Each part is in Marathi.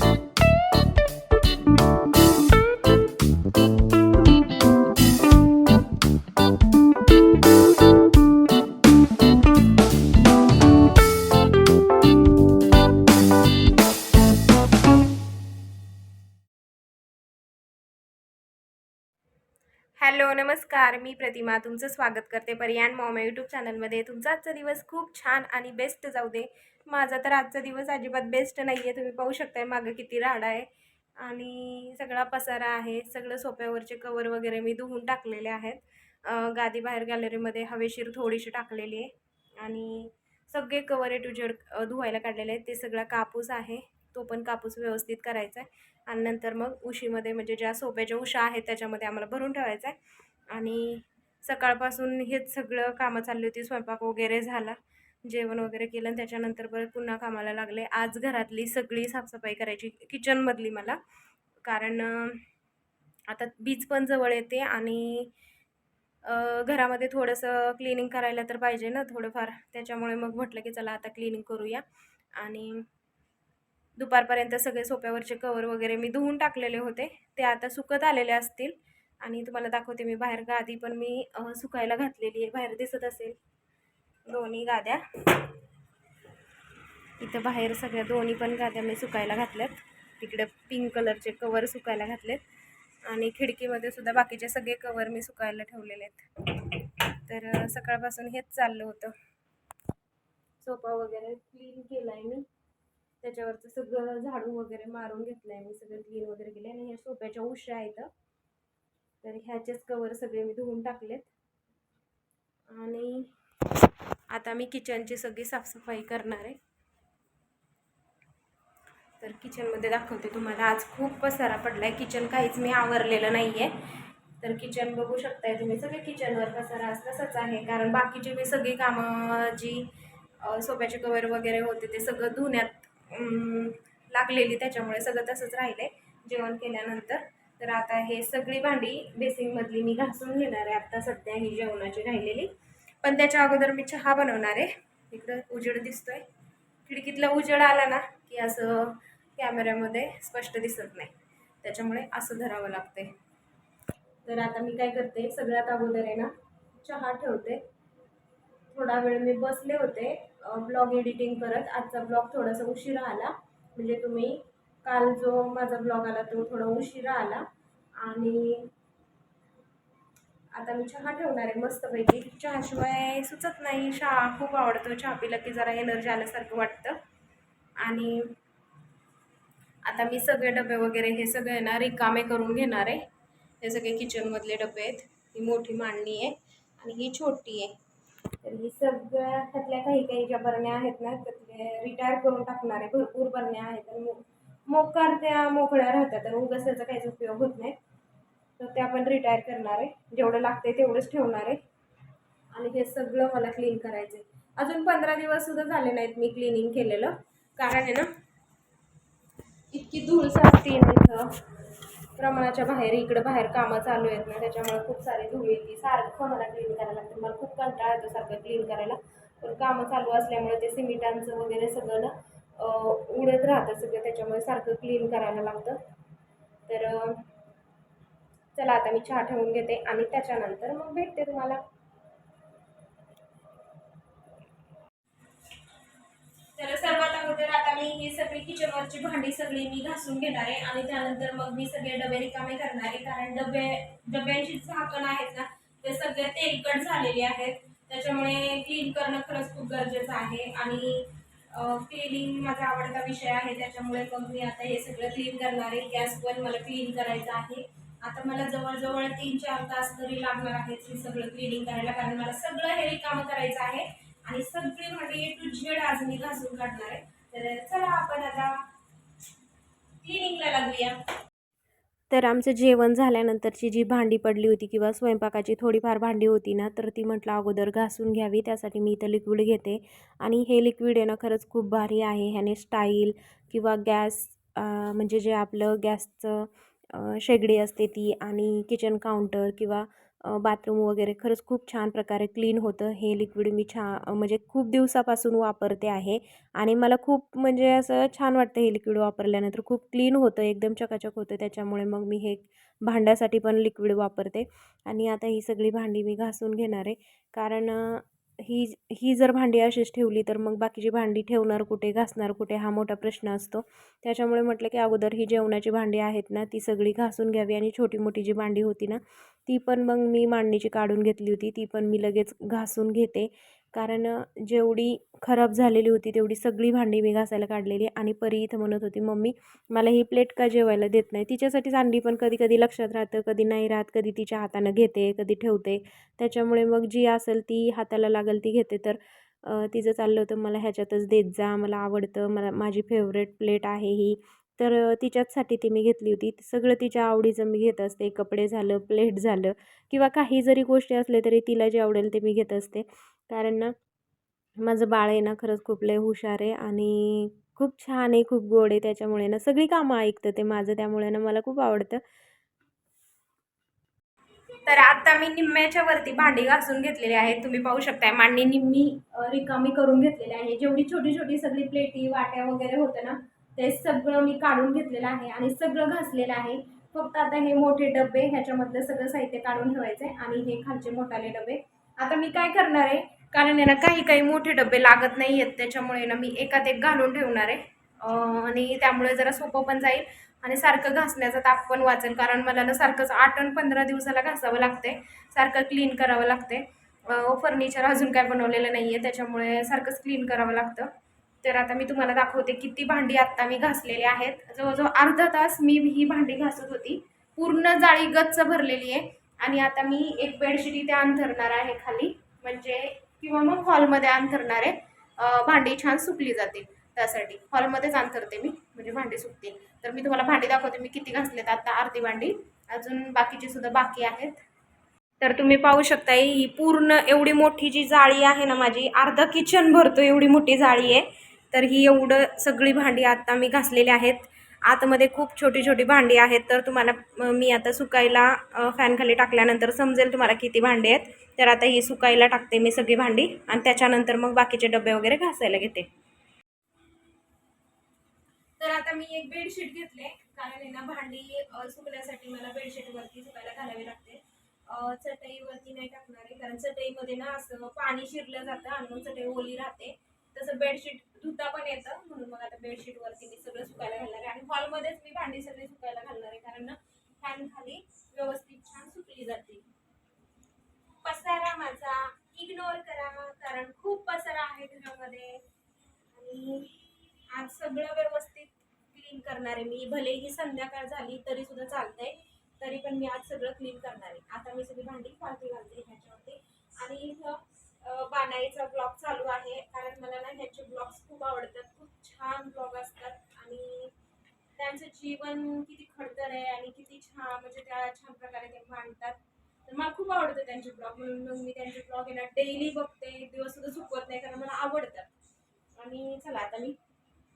हॅलो नमस्कार. मी प्रतिमा तुमचं स्वागत करते. पर्यान मॉम यूट्यूब चॅनलमध्ये तुमचा आजचा दिवस खूप छान आणि बेस्ट जाऊ दे. माझा तर आजचा दिवस अजिबात बेस्ट नाही आहे तुम्ही पाहू शकताय मागं किती राडा आहे. आणि सगळा पसारा आहे. सगळं सोप्यावरचे कवर वगैरे मी धुवून टाकलेले आहेत. गादी बाहेर गॅलरीमध्ये हवेशीर थोडीशी टाकलेली आहे. आणि सगळे कवर ए टू जेड धुवायला काढलेले आहेत. ते सगळा कापूस आहे. तो पण कापूस व्यवस्थित करायचा आहे आणि नंतर मग उशीमध्ये म्हणजे ज्या सोप्याच्या उशा आहेत त्याच्यामध्ये आम्हाला भरून ठेवायचं आहे आणि सकाळपासून हेच सगळं कामं चालली होती. स्वयंपाक वगैरे झाला. जेवण वगैरे केलं आणि त्याच्यानंतर परत पुन्हा कामाला लागले. आज घरातली सगळी साफसफाई करायची किचनमधली मला. कारण आता बीज पण जवळ येते आणि घरामध्ये थोडंसं क्लिनिंग करायला तर पाहिजे ना थोडंफार. त्याच्यामुळे मग म्हटलं की चला आता क्लिनिंग करूया. आणि दुपारपर्यंत सगळे सोप्यावरचे कवर वगैरे मी धुवून टाकलेले होते. ते आता सुकत आलेले असतील. आणि तुम्हाला दाखवते मी बाहेर गादी पण मी सुकायला घातलेली आहे. बाहेर दिसत असेल. दोन्ही गाद्या. इथं बाहेर सगळ्या दोन्ही पण गाद्या मी सुकायला घातल्यात. तिकडे पिंक कलरचे कवर सुकायला घातलेत. आणि खिडकीमध्ये सुद्धा बाकीचे सगळे कवर मी सुकायला ठेवलेले आहेत. तर सकाळपासून हेच चाललं होतं. सोफा वगैरे क्लीन केला आहे मी. त्याच्यावरचं सगळं झाडू वगैरे मारून घेतलं आहे मी. सगळं क्लीन वगैरे केले आणि ह्या सोप्याच्या उश्या आहेत तर ह्याचेच कवर सगळे मी धुवून टाकलेत. आणि आता मी किचनची सगळी साफसफाई करणार आहे. तर किचनमध्ये दाखवते तुम्हाला आज खूप पसारा पडला आहे किचन काहीच मी आवरलेलं नाही आहे तर किचन बघू शकताय तुम्ही सगळे किचनवर पसारा आज तसंच आहे. कारण बाकीची मी सगळी कामं जी सोप्याचे कवर वगैरे होते ते सगळं धुण्यात लागलेली त्याच्यामुळे सगळं तसंच राहिलं आहे जेवण केल्यानंतर. तर आता हे सगळी भांडी बेसिंगमधली मी घासून घेणार आहे. आत्ता सध्या ही जेवणाची राहिलेली. पण त्याच्या अगोदर मी चहा बनवणार आहे. इकडं उजेड दिसतोय. खिडकीतला उजेड आला ना की असं कॅमेऱ्यामध्ये स्पष्ट दिसत नाही. त्याच्यामुळे असं धरावं लागते तर आता मी काय करते सगळ्यात अगोदर आहे ना चहा ठेवते. थोडा वेळ मी बसले होते ब्लॉग एडिटिंग करत. आजचा ब्लॉग थोडासा उशिरा आला. म्हणजे तुम्ही काल जो माझा ब्लॉग आला तो थोडा उशिरा आला. आणि आता मी चहा ठेवणार आहे मस्तपैकी. चहाशिवाय सुचत नाही. चहा खूप आवडतो. चहा पिला की जरा एनर्जी आल्यासारखं वाटतं. आणि आता मी सगळे डबे वगैरे हे सगळे ना रिकामे करून घेणार आहे. हे सगळे किचनमधले डबे आहेत. ही मोठी मांडणी आहे आणि ही छोटी आहे. तर ही सगळ्या त्यातल्या काही काही ज्या बरण्या आहेत ना त्यातले रिटायर करून टाकणार आहे. भरपूर बरण्या आहेत. आणि मो- मोकार त्या मोकळ्या राहतात. तर उगाच त्याचा काहीच उपयोग होत नाही. तर ते आपण रिटायर करणार आहे. जेवढं लागते तेवढंच ठेवणार आहे. आणि हे सगळं मला क्लीन करायचं आहे अजून पंधरा दिवस सुद्धा झाले नाहीत मी क्लिनिंग केलेलं. कारण आहे ना इतकी धूळ साचते इथं. प्रमाणाच्या बाहेर इकडं बाहेर कामं चालू आहेत ना त्याच्यामुळे खूप सारी धूळ येते. सारखं मला क्लीन करायला लागतं. मला खूप कंटाळा येतो सारखं क्लीन करायला. पण कामं चालू असल्यामुळे ते सिमिटांचं वगैरे सगळं ना उडत राहतं सगळं. त्याच्यामुळे सारखं क्लीन करायला लागतं. तर चला आता मी चहा ठेवून घेते आणि त्याच्यानंतर मग भेटते तुम्हाला. तर सर्वात अगोदर आता मी ही सगळी किचनवरची भांडी सगळी मी घासून घेणार आहे आणि त्यानंतर मग मी सगळे डबे रिकामे करणार आहे. कारण डबे डब्यांची झाकण आहेत ना ते सगळे तेलकट झालेले आहेत. त्याच्यामुळे क्लीन करणं खरंच खूप गरजेचं आहे. आणि क्लिनिंग माझा आवडता विषय आहे. त्याच्यामुळे मग मी आता हे सगळं क्लीन करणार आहे. गॅस पण मला क्लीन करायचं आहे. आता मला जवळजवळ तीन चार तास तरी लागणार आहेत हे सगळं क्लिनिंग करायला कारण मला सगळं हे रिकामं करायचं आहे आणि सगळी भांडी ए टू झेड आज मी घासून काढणार आहे. तर चला आपण आता क्लिनिंगला लागूया. तर आमचं जेवण झाल्यानंतरची जी भांडी पडली होती किंवा स्वयंपाकाची थोडीफार भांडी होती ना तर ती म्हटलं अगोदर घासून घ्यावी त्यासाठी मी इथं लिक्विड घेते. आणि हे लिक्विड येणं खरंच खूप भारी आहे. ह्याने स्टाईल किंवा गॅस म्हणजे जे आपलं गॅसचं शेगडी असते ती आणि किचन काउंटर किंवा बाथरूम वगैरे खरंच खूप छान प्रकारे क्लीन होतं. हे लिक्विड मी छा म्हणजे खूप दिवसापासून वापरते आहे आणि मला खूप म्हणजे असं छान वाटतं हे लिक्विड वापरल्यानंतर. खूप क्लीन होतं एकदम चकाचक होतं. त्याच्यामुळे मग मी हे भांड्यासाठी पण लिक्विड वापरते आणि आता ही सगळी भांडी मी घासून घेणार आहे. कारण ही ही जर भांडी अशीच ठेवली तर मग बाकीची भांडी ठेवणार कुठे घासणार कुठे हा मोठा प्रश्न असतो. त्याच्यामुळे म्हटलं की अगोदर ही जेवणाची भांडी आहेत ना ती सगळी घासून घ्यावी आणि छोटी मोठी जी भांडी होती ना ती पण मग मी मांडणीची काढून घेतली होती ती पण मी लगेच घासून घेते. कारण जेवढी खराब झालेली होती तेवढी सगळी भांडी मी घासायला काढलेली आणि परी इथं म्हणत होती मम्मी मला ही प्लेट का जेवायला देत नाही? तिच्यासाठी आणली पण कधी कधी लक्षात राहतं कधी नाही राहत कधी तिच्या हातानं घेते कधी ठेवते. त्याच्यामुळे मग जी असेल ती हाताला लागेल ती घेते. तर तिचं चाललं होतं मला ह्याच्यातच देत जा मला आवडतं मला माझी फेवरेट प्लेट आहे ही. तर तिच्याचसाठी ती मी घेतली होती. सगळं तिच्या आवडीचं मी घेत असते. कपडे झालं प्लेट झालं किंवा काही जरी गोष्टी असले तरी तिला जे आवडेल ते मी घेत असते. कारण ना माझं बाळ आहे ना खरंच खूप लय हुशार आहे आणि खूप छान आहे खूप गोड आहे. त्याच्यामुळे ना सगळी कामं ऐकतं ते माझं. त्यामुळे ना मला खूप आवडतं. तर आता मी निम्म्याच्या वरती भांडी घासून घेतलेली आहे तुम्ही पाहू शकताय मांडणी निम्मी रिकामी करून घेतलेली आहे. जेवढी छोटी छोटी सगळी प्लेटी वाट्या वगैरे होतं ना ते सगळं मी काढून घेतलेलं आहे आणि सगळं घासलेलं आहे. फक्त आता हे मोठे डबे ह्याच्यामधलं सगळं साहित्य काढून ठेवायचं आहे आणि हे खालचे मोठाले डबे. आता मी काय करणार आहे? कारण यांना ना काही काही मोठे डबे लागत नाही आहेत त्याच्यामुळे ना मी एकात एक घालून ठेवणार आहे. आणि त्यामुळे जरा सोपं पण जाईल. आणि सारखं घासण्याचा ताप पण वाचेल कारण मला ना सारखंच आठ आणि पंधरा दिवसाला घासावं लागते सारखं क्लीन करावं लागते फर्निचर अजून काय बनवलेलं नाही आहे त्याच्यामुळे सारखंच क्लीन करावं लागतं. तर आता मी तुम्हाला दाखवते किती भांडी आत्ता मी घासलेली आहेत. जवळजवळ अर्धा तास मी ही भांडी घासत होती. पूर्ण जाळी गच्च भरलेली आहे. आणि आता मी एक बेडशीट इथे अंथरणार आहे खाली. म्हणजे किंवा मग हॉलमध्ये अंथरणार आहे. भांडी छान सुकली जातील. त्यासाठी हॉलमध्येच अंथरते मी. म्हणजे भांडी सुकतील. तर मी तुम्हाला भांडी दाखवते मी किती घासलेत आता अर्धी भांडी. अजून बाकीची सुद्धा बाकी आहेत. तर तुम्ही पाहू शकता ही पूर्ण एवढी मोठी जी जाळी आहे ना माझी अर्धा किचन भरतो एवढी मोठी जाळी आहे. तर ही एवढं सगळी भांडी आत्ता मी घासलेली आहेत. आतमध्ये खूप छोटी छोटी भांडी आहेत. तर तुम्हाला मी आता सुकायला फॅनखाली टाकल्यानंतर समजेल तुम्हाला किती भांडी आहेत. तर आता ही सुकायला टाकते मी सगळी भांडी आणि त्याच्यानंतर मग बाकीचे डबे वगैरे घासायला घेते. तर आता मी एक बेडशीट घेतले कारण ना भांडी सुकण्यासाठी मला बेडशीट वरती सुकायला घालावी लागते. चटईवरती नाही टाकणार आहे. कारण चटईमध्ये ना असं पाणी शिरलं जातं आणि मग चटई ओली राहते. तसं बेडशीट धुता पण येतं म्हणून मग आता बेडशीट वरती मी सगळं सुकायला घालणार आहे. आणि हॉलमध्येच मी भांडी सगळी सुकायला घालणार आहे कारण फॅन खाली व्यवस्थित छान सुकली जाते. पसारा माझा. इग्नोर करा कारण खूप पसारा आहे घरामध्ये. आणि आज सगळं व्यवस्थित क्लीन करणार आहे मी. भलेही संध्याकाळ झाली तरी सुद्धा चालतंय तरी पण मी आज सगळं क्लीन करणार आहे. आता मी सगळी भांडी फालती घालते ह्याच्यावरती. आणि इथं बाणाईचा ब्लॉग चालू आहे. कारण मला ना ह्याचे ब्लॉग्स खूप आवडतात. खूप छान ब्लॉग असतात. आणि त्यांचं जीवन किती खडतर आहे आणि किती छान म्हणजे त्या छान प्रकारे ते मांडतात. तर मला खूप आवडतं त्यांचे ब्लॉग. म्हणून मग मी त्यांचे ब्लॉग आहे ना डेली बघते. एक दिवस सुद्धा चुकवत नाही कारण मला आवडतात. आणि चला आता मी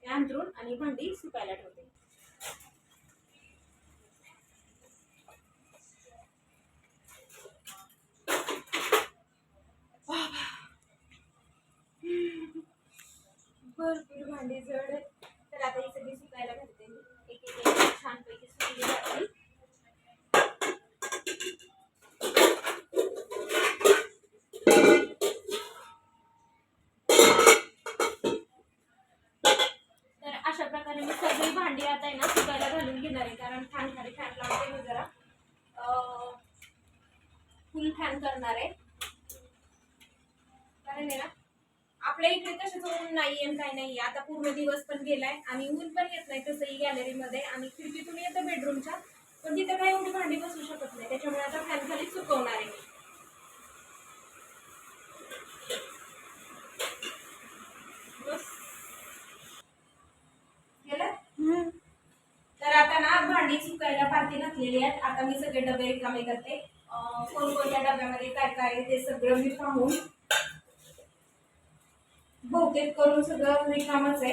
हे अंथरून आणि भांडी सुकायला ठेवते. आणि ऊन पण येत नाही तसंही गॅलरीमध्ये आणि खिडकीतून येतं बेडरूमच्या पण तिथं काही एवढी भांडी बसू शकत नाही. त्याच्यामुळे आता फॅन खाली सुकवणार आहे? तर आता ना भांडी सुकायला पाती घातलेली आहेत. आता मी सगळे डबे रिकामे करते. कोणकोणत्या डब्यामध्ये काय काय आहे ते सगळं मी पाहून बहुतेक करून सगळं रिकामच आहे.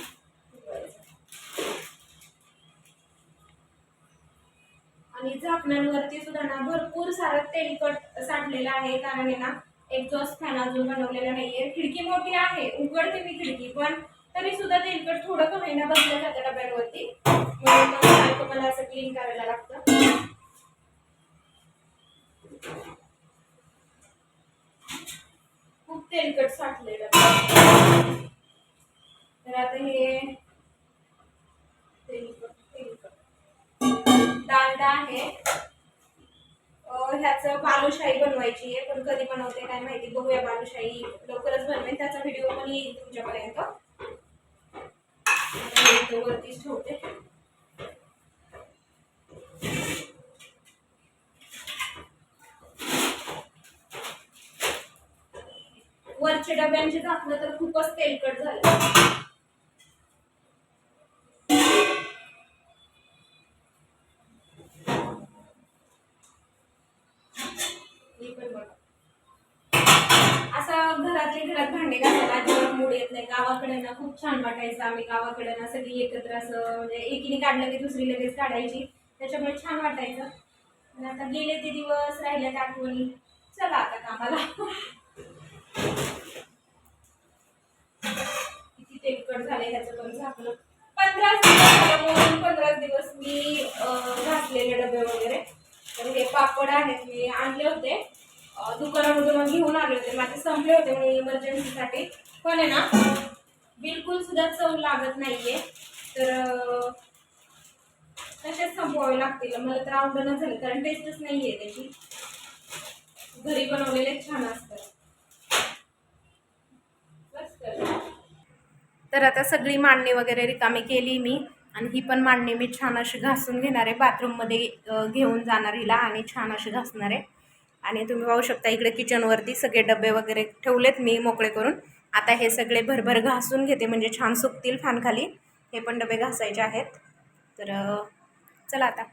आणि सुद्धा ना भरपूर सारं तेलकट साठलेलं आहे. कारण आहे ना एक्झॉस्ट फॅन अजून बनवलेला नाहीये. खिडकी मोठी आहे. उघडते मी खिडकी पण तरी सुद्धा तेलकट थोडं कमी ना बसलं जातं डब्यांवरती. म्हणून मला असं क्लीन करायला लागतं. खूप तेलकट साठलेलं तर आता हे तेलकट डालडा आहे. ह्याचं बालुशाही बनवायची आहे पण कधी बनवते काय माहिती बघूया बालुशाही लवकरच बनवेन. त्याचा व्हिडिओ पण येईल तुमच्यापर्यंत. वरतीच ठेवते. वरच्या डब्यांचे घातलं तर खूपच तेलकट झालं. खूप छान वाटायचं. आम्ही गावाकडे ना सगळी एकत्र असं म्हणजे एकीने काढलं की दुसरी लगेच काढायची. त्याच्यामुळे छान वाटायचं. आणि आता गेले ते दिवस राहिल्या त्या आठवणी. चला आता कामाला. किती तेलकट झाले ह्याचं पण झाकलं पंधराच दिवस झालं पंधराच दिवस मी घातलेले डबे वगैरे. तर हे पापड आहेत मी आणले होते. दुकानामधून घेऊन आले होते. माझे संपले होते म्हणून इमर्जन्सीसाठी पण आहे ना? बिलकुल सुद्धा चव लागत नाहीये. तर तसेच संपवावे लागतील. मला तर आवडणं झालं कारण टेस्टच नाहीये त्याची. घरी बनवलेले छान असतात. तर आता सगळी मांडणी वगैरे रिकामी केली मी आणि ही पण मांडणी मी छान अशी घासून घेणार आहे. बाथरूममध्ये घेऊन जाणार हिला आणि छान अशी घासणार आहे. आणि तुम्ही पाहू शकता इकडे किचनवरती सगळे डबे वगैरे ठेवलेत मी मोकळे करून. आता हे सगळे भरभर घासून घेते म्हणजे छान सुकतील फानखाली. हे पण डबे घासायचे आहेत. तर चला आता.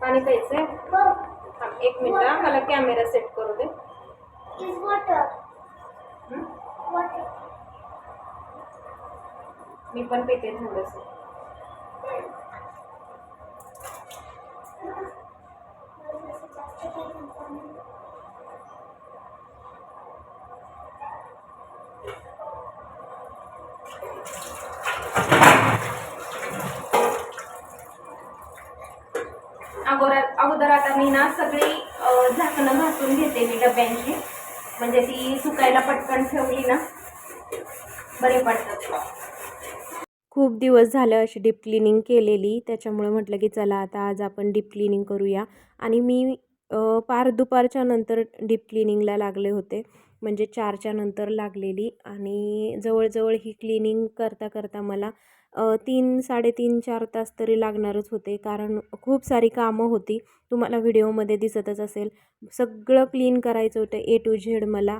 पाणी प्यायचं आहे? एक मिनिट मला कॅमेरा सेट करू दे? मी पण पिते थोडंसं. अगोदर आता मी ना सगळी झाकणं घासून घेते मी डब्यांची. म्हणजे ती सुकायला पटकन ठेवली ना बरे पडतात. खूप दिवस झालं अशी डीप क्लिनिंग केलेली त्याच्यामुळे म्हटलं की चला आता आज आपण डीप क्लिनिंग करूया. आणि मी पार दुपारच्या नंतर डीप क्लिनिंगला लागले होते. म्हणजे चारच्या नंतर लागलेली आणि जवळजवळ ही क्लिनिंग करता करता मला तीन साडेतीन चार तास तरी लागणारच होते. कारण खूप सारी कामं होती. तुम्हाला व्हिडिओमध्ये दिसतच असेल. सगळं क्लीन करायचं होतं ए टू झेड मला.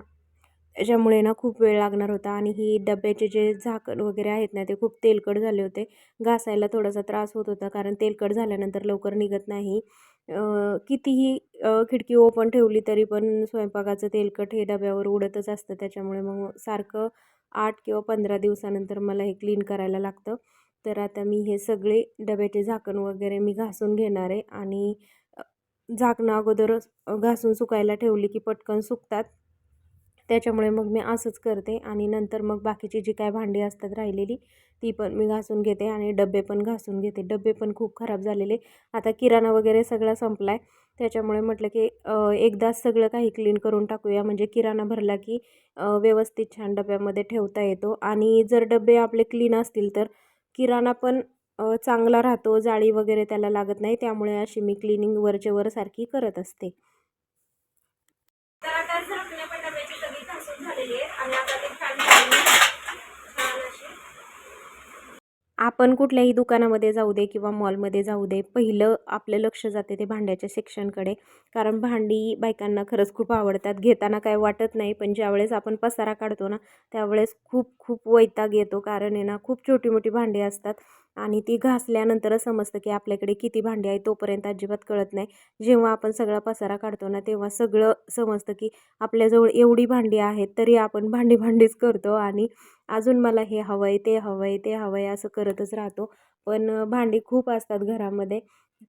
त्याच्यामुळे ना खूप वेळ लागणार होता. आणि ही डब्याचे जे झाकण वगैरे आहेत ना ते खूप तेलकट झाले होते. घासायला थोडासा त्रास होत होता. कारण तेलकट झाल्यानंतर लवकर निघत नाही. कितीही खिडकी ओपन ठेवली तरी पण स्वयंपाकाचं तेलकट हे डब्यावर उडतच असतं. त्याच्यामुळे मग सारखं आठ किंवा पंधरा दिवसानंतर मला हे क्लीन करायला लागतं. तर आता मी हे सगळे डब्याचे झाकण वगैरे मी घासून घेणार आहे आणि झाकणं अगोदरच घासून सुकायला ठेवली की पटकन सुकतात. त्याच्यामुळे मग मी असंच करते आणि नंतर मग बाकीची जी काय भांडी असतात राहिलेली ती पण मी घासून घेते आणि डबे पण घासून घेते. डबे पण खूप खराब झालेले. आता किराणा वगैरे सगळा संपला आहे त्याच्यामुळे म्हटलं की एकदा एकदाच सगळं काही क्लीन करून टाकूया. म्हणजे किराणा भरला की व्यवस्थित छान डब्यामध्ये ठेवता येतो. आणि जर डबे आपले क्लीन असतील तर किराणा पण चांगला राहतो. जाळी वगैरे त्याला लागत नाही. त्यामुळे अशी मी क्लिनिंग वरच्या वर सारखी करत असते तर आता झाकणे पण डब्याची सगळी घासून झालेली आहे आणि आता ते छान छान अशी आपण कुठल्याही दुकानामध्ये जाऊ दे किंवा मॉलमध्ये जाऊ दे पहिलं आपलं लक्ष जाते ते भांड्याच्या सेक्शनकडे. कारण भांडी बायकांना खरंच खूप आवडतात. घेताना काय वाटत नाही पण ज्यावेळेस आपण पसारा काढतो ना त्यावेळेस खूप खूप वैताग येतो. कारण आहे ना खूप छोटी मोठी भांडी असतात. आणि ती घासल्यानंतरच समजतं की आपल्याकडे किती भांडी आहे तोपर्यंत अजिबात कळत नाही. जेव्हा आपण सगळा पसारा काढतो ना तेव्हा सगळं समजतं की आपल्याजवळ एवढी भांडी आहेत तरी आपण भांडी भांडीच करतो आणि अजून मला हे हवं आहे ते हवं आहे ते हवं आहे असं करतच राहतो. पण भांडी खूप असतात घरामध्ये.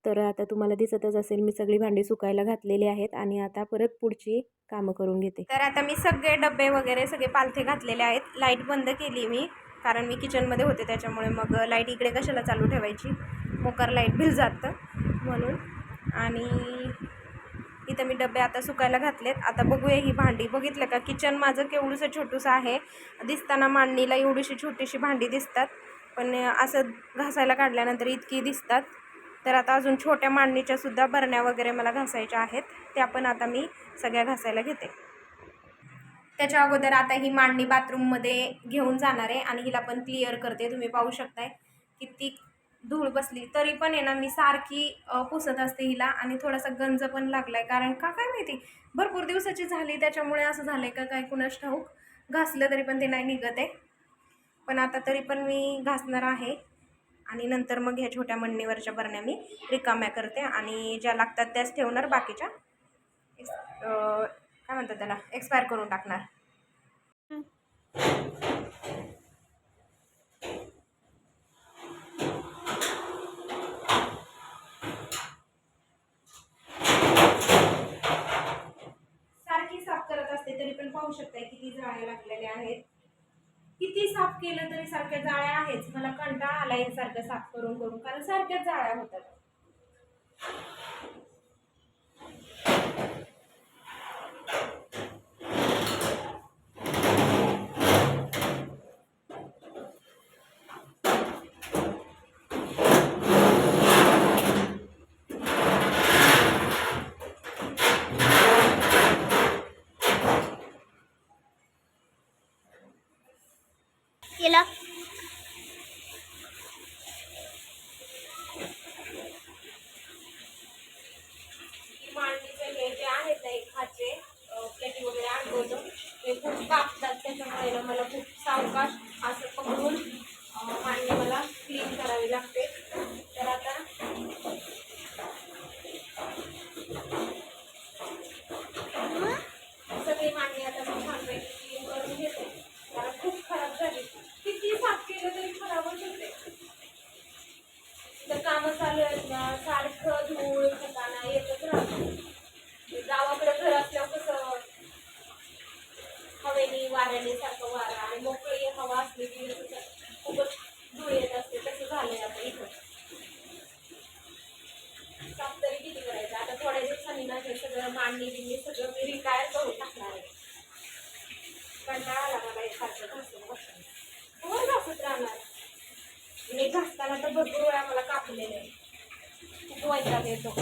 तर आता तुम्हाला दिसतच असेल मी सगळी भांडी सुकायला घातलेली आहेत आणि आता परत पुढची कामं करून घेते. तर आता मी सगळे डबे वगैरे सगळे पालथे घातलेले आहेत. लाइट बंद केली मी. कारण मी किचनमध्ये होते त्याच्यामुळे मग लाइट इकडे कशाला चालू ठेवायची? मोकार लाइट बिल जातं म्हणून. आणि इथं मी डबे आता सुकायला घातलेत. आता बघूया ही भांडी. बघितलं का? किचन माझं केवढंसं छोटूसं आहे. दिसताना मांडणीला एवढीशी छोटीशी भांडी दिसतात. पण असं घासायला काढल्यानंतर इतकी दिसतात. तर आता अजून छोट्या मांडणीच्यासुद्धा बरण्या वगैरे मला घासायच्या आहेत. त्या पण आता मी सगळ्या घासायला घेते. त्याच्या अगोदर आता ही मांडणी बाथरूममध्ये घेऊन जाणार आहे आणि हिला पण क्लिअर करते. तुम्ही पाहू शकताय. किती धूळ बसली. तरी पण आहे ना मी सारखी पुसत असते हिला आणि थोडासा गंज पण लागलाय. कारण का काय माहिती? भरपूर दिवसाची झाली. त्याच्यामुळे असं झालंय का काय कुणाच ठाऊक? घासलं तरी पण ते नाही निघत आहे. पण आता तरी पण मी घासणार आहे. आणि नंतर मग ह्या छोट्या मंडणीवरच्या बरण्या मी रिकाम्या करते आणि ज्या लागतात त्याच ठेवणार बाकीच्या. काय म्हणतात त्याला? एक्सपायर करून टाकणार. सारखी साफ करत असते तरी पण पाहू शकताय किती जाळ्या लागलेल्या आहेत. किती साफ केलं तरी सारख्या जाळ्या आहेच. मला कंटाळा आला हे सारखं साफ करून करून. कारण सारख्याच जाळ्या होतात. वाऱ्याने सारखं वारा आणि मोकळी हवा असली की खूपच धूळ येत असते तसं झालंय आता इथं. साफ तरी किती करायचं? आता थोड्या दिवसांनी ना हे सगळं मांडणी बिंडणी सगळं मी रिटायर करून टाकणार आहे. कंटाळा आला मला हे सारखं घासून बसून घासत राहणार. आणि घासताना तर भरपूर वेळा मला कापलेले आहे. खूप वैताग येतो.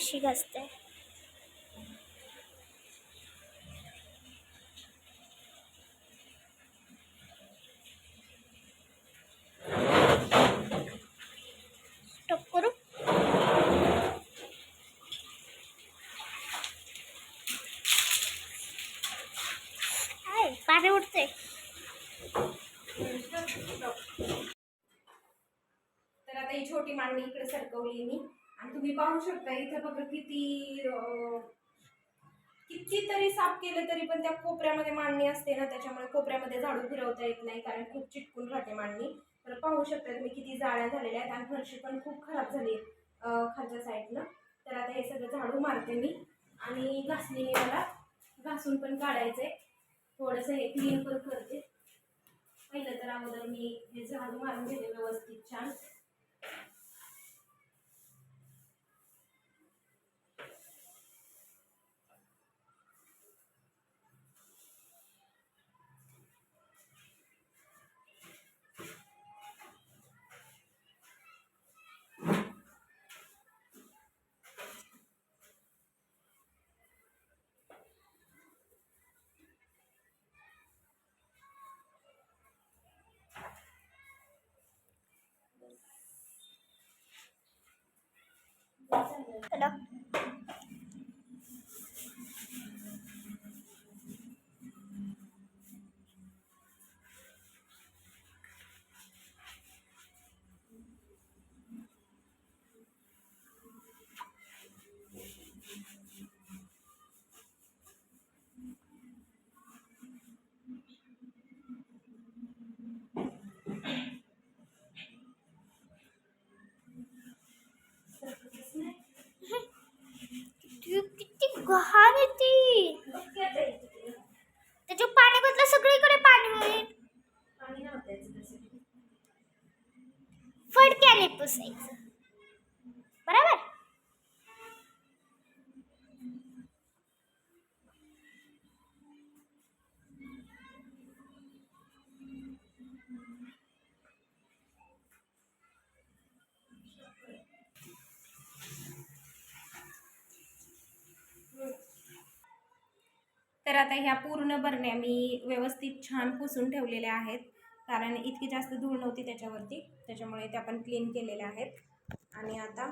कशी घासते काय पाणी उठते तर आता ही छोटी मांडणी इकडे सरकवली मी. आणि तुम्ही पाहू शकता इथं बघा किती कितीतरी साफ केलं तरी पण त्या कोपऱ्यामध्ये मांडणी असते ना त्याच्यामुळे कोपऱ्यामध्ये झाडू फिरवता येत नाही कारण खूप चिटकून राहते मांडणी. तर पाहू शकता तुम्ही किती जाळ्या झालेल्या आहेत आणि फरशी पण खूप खराब झाली खालच्या साईडनं. तर आता हे सगळं झाडू मारते मी आणि घासणीने मला घासून पण काढायचं आहे थोडंसं हे क्लीन पण करते. पहिलं तर अगोदर मी हे झाडू मारून घेते व्यवस्थित छान. चला किती घाण आहे ती त्याच्या पाणी बदला सगळीकडे पाणी होईल. फडक्याने पुसायचं. आता ह्या पूर्ण बरण्या मी व्यवस्थित छान पुसून ठेवलेल्या आहेत. कारण इतकी जास्त धूळ नव्हती त्याच्यावरती. त्याच्यामुळे त्या पण क्लीन केलेल्या आहेत. आणि आता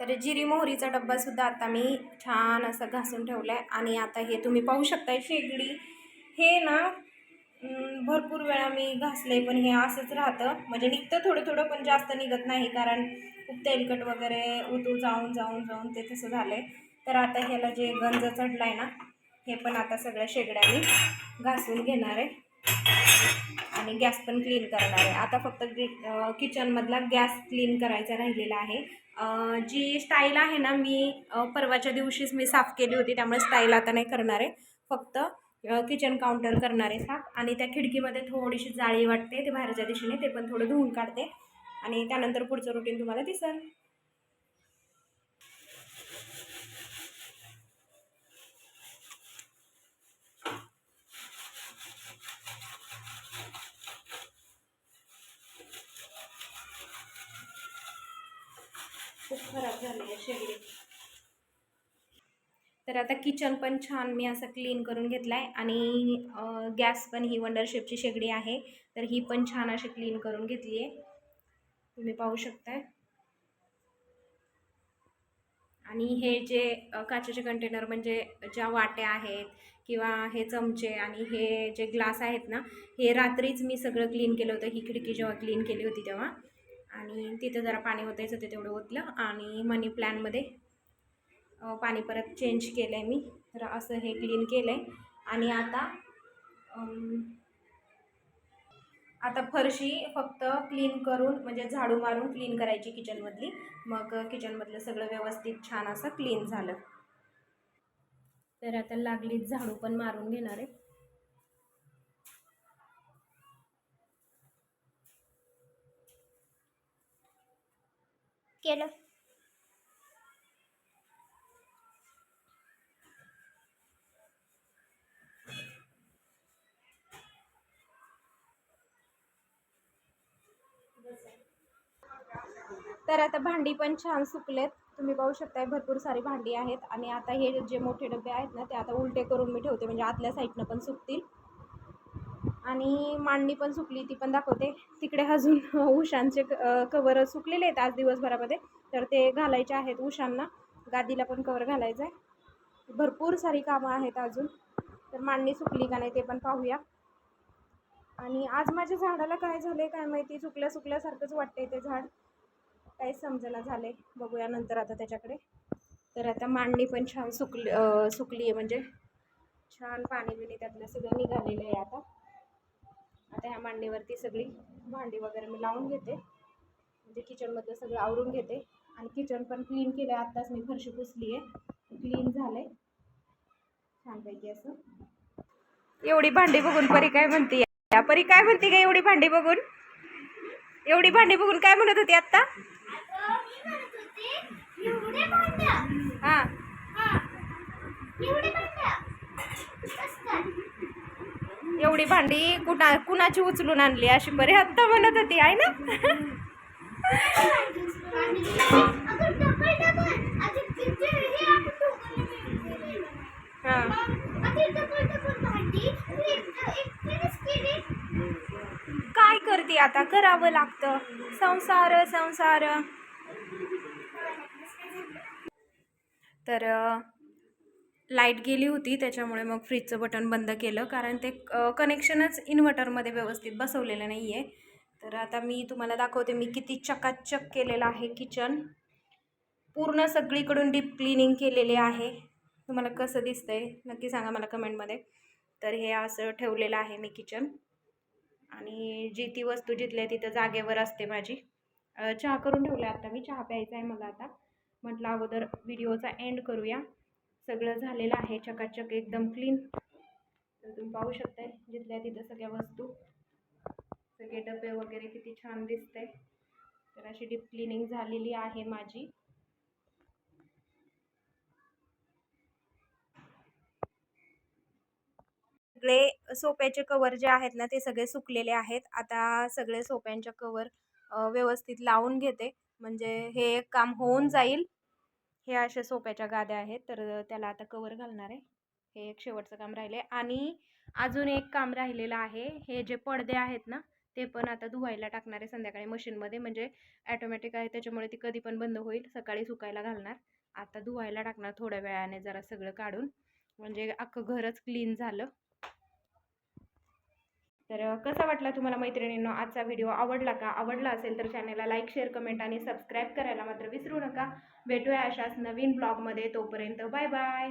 तर जिरी मोहरीचा डब्बासुद्धा आता मी छान असं घासून ठेवला आहे आणि आता हे तुम्ही पाहू शकताय शेगडी. हे ना भरपूर वेळा मी घासले पण हे असंच राहतं. म्हणजे निघतं थोडं थोडं पण जास्त निघत नाही कारण खूप तेलकट वगैरे उतू जाऊन जाऊन जाऊन ते तसं झालं आहे तर आता ह्याला जे गंज चढला आहे ना हे पण आता सगळ्या शेगड्या घासून घेणार आहे. आणि गॅस पण क्लीन करणार आहे. आता फक्त किचनमधला गॅस क्लीन करायचा राहिलेला आहे. जी स्टाईल आहे ना मी परवाच्या दिवशीच मी साफ केली होती त्यामुळे स्टाईल आता नाही करणार आहे. फक्त किचन काउंटर करणार आहे साफ. आणि त्या खिडकीमध्ये थोडीशी जाळी वाटते ते बाहेरच्या दिशेने ते पण थोडं धुवून काढते. आणि त्यानंतर पुढचं रुटीन तुम्हाला दिसेल खूप खराब झाली आहे शेगडी. तर आता किचन पण छान मी असं क्लीन करून घेतलं आहे आणि गॅस पण ही वंडरशेपची शेगडी आहे. तर ही पण छान अशी क्लीन करून घेतली आहे. तुम्ही पाहू शकताय. आणि हे जे काचेचे कंटेनर म्हणजे ज्या वाट्या आहेत किंवा हे चमचे आणि हे जे ग्लास आहेत ना हे रात्रीच मी सगळं क्लीन केलं होतं. ही खिडकी जेव्हा क्लीन केली होती तेव्हा. आणि तिथं जरा पाणी ओतायचं ते तेवढं ओतलं आणि मनी प्लॅनमध्ये पाणी परत चेंज केलं आहे मी. तर असं हे क्लीन केलं आहे आणि आता आता फरशी फक्त क्लीन करून म्हणजे झाडू मारून क्लीन करायची किचनमधली मग किचनमधलं सगळं व्यवस्थित छान असं क्लीन झालं. तर आता लागलीच झाडू पण मारून घेणार आहे. केलं. तर आता भांडी पण छान सुकलेत. तुम्ही पाहू शकताय भरपूर सारी भांडी आहेत. आणि आता हे जे मोठे डबे आहेत ना ते आता उलटे करून मी ठेवते. म्हणजे आतल्या साईडनं पण सुकतील. आणि मांडणी पण सुकली ती पण दाखवते. तिकडे अजून उशांचे कवर सुकलेले आहेत आज दिवसभरामध्ये. तर ते घालायचे आहेत उशांना गादीला पण कवर घालायचं आहे भरपूर सारी कामं आहेत अजून. तर मांडणी सुकली का नाही ते पण पाहूया. आणि आज माझ्या झाडाला काय झालं काय माहिती? सुकल्या सुकल्यासारखंच वाटतंय ते झाड. काहीच समजेना झाले बघूया नंतर आता त्याच्याकडे. तर आता मांडणी पण छान सुकली सुकली आहे म्हणजे. छान पाणी बिणी त्यातलं सगळं निघालेलं आहे आता. आता ह्या मांडणीवरती सगळी भांडी वगैरे मी लावून घेते. म्हणजे किचनमधलं सगळं आवरून घेते. आणि किचन पण क्लीन केलं आहे आत्ताच मी फरशी पुसली आहे क्लीन झालं आहे छानपैकी असं. एवढी भांडी बघून परी काय म्हणते? परी काय म्हणते का एवढी भांडी बघून? एवढी भांडी बघून काय म्हणत होती आत्ता? हां. हा. हा एवढी भांडी कुणा कुणाची उचलून आणली? अशी बरी आत्ता म्हणत होती आहे ना? काय करते आता? करावं लागतं. संसार संसार. तर लाइट गेली होती त्याच्यामुळे मग फ्रीजचं बटन बंद केलं. कारण ते कनेक्शनच इन्व्हर्टरमध्ये व्यवस्थित बसवलेलं नाही आहे तर आता मी तुम्हाला दाखवते मी किती चकाचक केलेलं आहे किचन. पूर्ण सगळीकडून डीप क्लिनिंग केलेले आहे. तुम्हाला कसं दिसतंय नक्की सांगा मला कमेंटमध्ये. तर हे असं ठेवलेलं आहे मी किचन. आणि जी ती वस्तू जिथल्या तिथं जागेवर असते माझी. चहा करून ठेवला आता मी. चहा प्यायचा आहे मला आता. म्हटलं अगोदर व्हिडिओचा एंड करूया. सगळं झालेलं आहे. चकाचक एकदम क्लीन तर तुम्ही पाहू शकताय जिथल्या तिथं सगळ्या वस्तू सगळे डबे वगैरे किती छान दिसते तर अशी डीप क्लिनिंग झालेली आहे माझी. सगळे सोप्याचे कवर जे आहेत ना ते सगळे सुकलेले आहेत. आता सगळे सोप्यांच्या कवर व्यवस्थित लावून घेते. म्हणजे हे एक काम होऊन जाईल. हे अशा सोप्याच्या गाद्या आहेत तर त्याला आता कवर घालणार आहे. हे एक शेवटचं काम राहिले आणि अजून एक काम राहिलेलं आहे हे जे पडदे आहेत ना ते पण आता धुवायला टाकणार आहे संध्याकाळी मशीनमध्ये. म्हणजे ॲटोमॅटिक आहे त्याच्यामुळे ती कधी पण बंद होईल. सकाळी सुकायला घालणार. आता धुवायला टाकणार थोड्या वेळाने जरा सगळं काढून. म्हणजे अख्खं घरच क्लीन झालं. तर कसा वाटला तुम्हाला मैत्रिणींनो आजचा व्हिडिओ? आवडला का? आवडला असेल तर चॅनलला लाईक शेअर कमेंट आणि सबस्क्राईब करायला मात्र विसरू नका. भेटूया अशाच नवीन ब्लॉगमध्ये. तोपर्यंत बाय बाय.